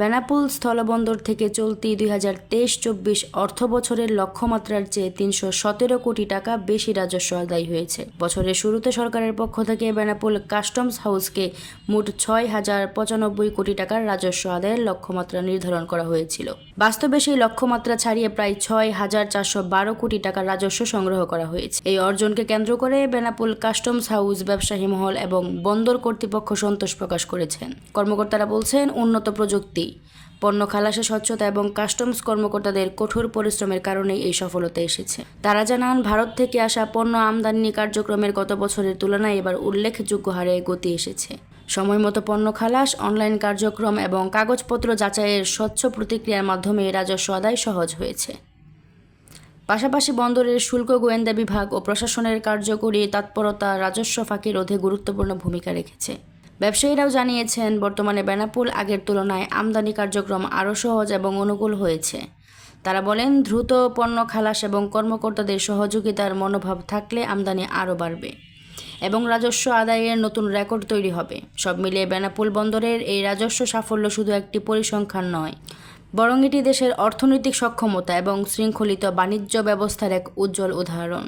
বেনাপুল স্থলবন্দর থেকে চলতি দুই হাজার তেইশ চব্বিশ অর্থ বছরের লক্ষ্যমাত্রার চেয়ে তিনশো সতেরো কোটি টাকা বেশি রাজস্ব আদায় হয়েছে। বছরের শুরুতে সরকারের পক্ষ থেকে বেনাপুল কাস্টমস হাউসকে মোট ছয় হাজার পঁচানব্বই কোটি টাকার রাজস্ব আদায়ের লক্ষ্যমাত্রা নির্ধারণ করা হয়েছিল। বাস্তবে সেই লক্ষ্যমাত্রা ছাড়িয়ে প্রায় ছয় হাজার চারশো বারো কোটি টাকার রাজস্ব সংগ্রহ করা হয়েছে। এই অর্জনকে কেন্দ্র করে বেনাপুল কাস্টমস হাউস, ব্যবসায়ী মহল এবং বন্দর কর্তৃপক্ষ সন্তোষ প্রকাশ করেছেন। কর্মকর্তারা বলছেন, উন্নত প্রযুক্তি পণ্য খালাসে, স্বচ্ছতা এবং কাস্টমস কর্মকর্তাদের কঠোর পরিশ্রমের কারণেই এই সফলতা এসেছে। তারা জানান, ভারত থেকে আসা পণ্য আমদানি কার্যক্রমের গত বছরের তুলনায় এবার উল্লেখযোগ্য হারে গতি এসেছে। সময়মতো পণ্য খালাস, অনলাইন কার্যক্রম এবং কাগজপত্র যাচাইয়ের স্বচ্ছ প্রতিক্রিয়ার মাধ্যমে রাজস্ব আদায় সহজ হয়েছে। পাশাপাশি বন্দরের শুল্ক, গোয়েন্দা বিভাগ ও প্রশাসনের কার্যকরী তৎপরতা রাজস্ব ফাঁকি রোধে গুরুত্বপূর্ণ ভূমিকা রেখেছে। ব্যবসায়ীরাও জানিয়েছেন, বর্তমানে বেনাপুল আগের তুলনায় আমদানি কার্যক্রম আরও সহজ এবং অনুকূল হয়েছে। তারা বলেন, দ্রুত পণ্য খালাস এবং কর্মকর্তাদের সহযোগিতার মনোভাব থাকলে আমদানি আরও বাড়বে এবং রাজস্ব আদায়ের নতুন রেকর্ড তৈরি হবে। সব মিলিয়ে বেনাপুল বন্দরের এই রাজস্ব সাফল্য শুধু একটি পরিসংখ্যান নয়, বরং এটি দেশের অর্থনৈতিক সক্ষমতা এবং শৃঙ্খলিত বাণিজ্য ব্যবস্থার এক উজ্জ্বল উদাহরণ।